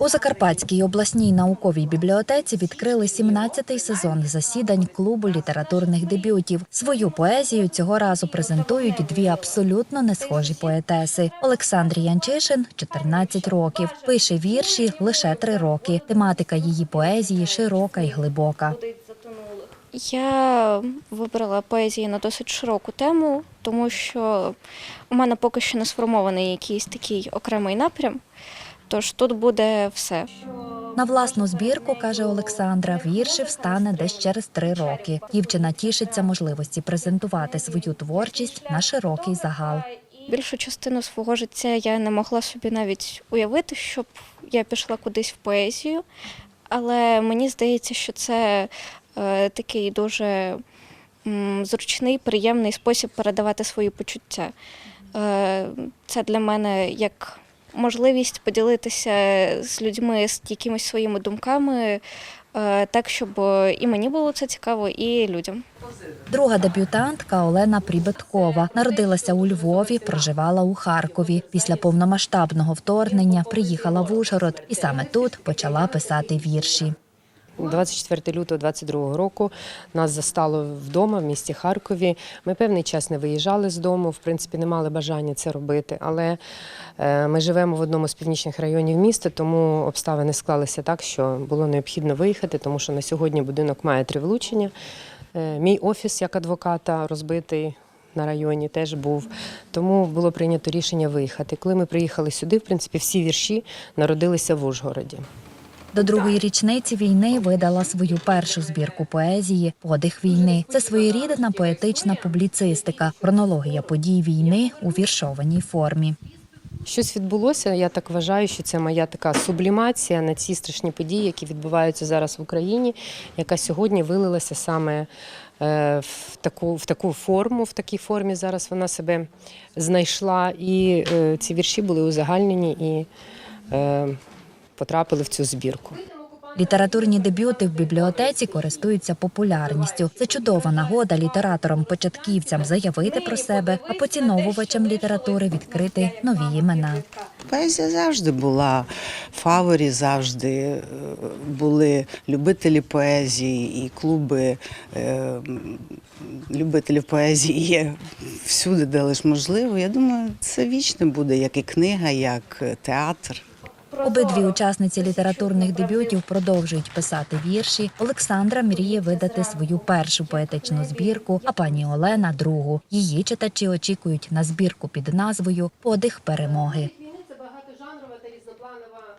У Закарпатській обласній науковій бібліотеці відкрили 17-й сезон засідань клубу літературних дебютів. Свою поезію цього разу презентують дві абсолютно не схожі поетеси. Олександрі Янчишин 14 років. Пише вірші лише 3 роки. Тематика її поезії широка і глибока. Я вибрала поезії на досить широку тему, тому що у мене поки що не сформований якийсь такий окремий напрям. Тож тут буде все. На власну збірку, каже Олександра, вірші встане десь через три роки. Дівчина тішиться можливості презентувати свою творчість на широкий загал. Більшу частину свого життя я не могла собі навіть уявити, щоб я пішла кудись в поезію. Але мені здається, що це е, такий дуже м, зручний, приємний спосіб передавати свої почуття. Е, це для мене як можливість поділитися з людьми з якимись своїми думками, е, так, щоб і мені було це цікаво, і людям. Друга дебютантка Олена Прібиткова народилася у Львові, проживала у Харкові. Після повномасштабного вторгнення приїхала в Ужгород і саме тут почала писати вірші. 24 лютого 22 року нас застало вдома в місті Харкові. Ми певний час не виїжджали з дому, в принципі, не мали бажання це робити. Але е, ми живемо в одному з північних районів міста, тому обставини склалися так, що було необхідно виїхати, тому що на сьогодні будинок має три влучення. Е, Мій офіс як адвоката розбитий. На районі теж був, тому було прийнято рішення виїхати. Коли ми приїхали сюди, в принципі, всі вірші народилися в Ужгороді. До другої річниці війни видала свою першу збірку поезії Подих війни. Це своєрідна поетична публіцистика, хронологія подій війни у віршованій формі. Щось відбулося. Я так вважаю, що це моя така сублімація на ці страшні події, які відбуваються зараз в Україні, яка сьогодні вилилася саме е, в таку, в таку форму. В такій формі зараз вона себе знайшла. І е, ці вірші були узагальнені і е, потрапили в цю збірку. Літературні дебюти в бібліотеці користуються популярністю. Це чудова нагода літераторам-початківцям заявити про себе, а поціновувачам літератури відкрити нові імена. Поезія завжди була фаворі, завжди е, були любителі поезії і клуби е, любителів поезії є всюди, де лише можливо. Я думаю, це вічно буде як і книга, як театр. Обидві учасниці літературних дебютів продовжують писати вірші. Олександра мріє видати свою першу поетичну збірку, а пані Олена другу. Її читачі очікують на збірку під назвою Подих перемоги.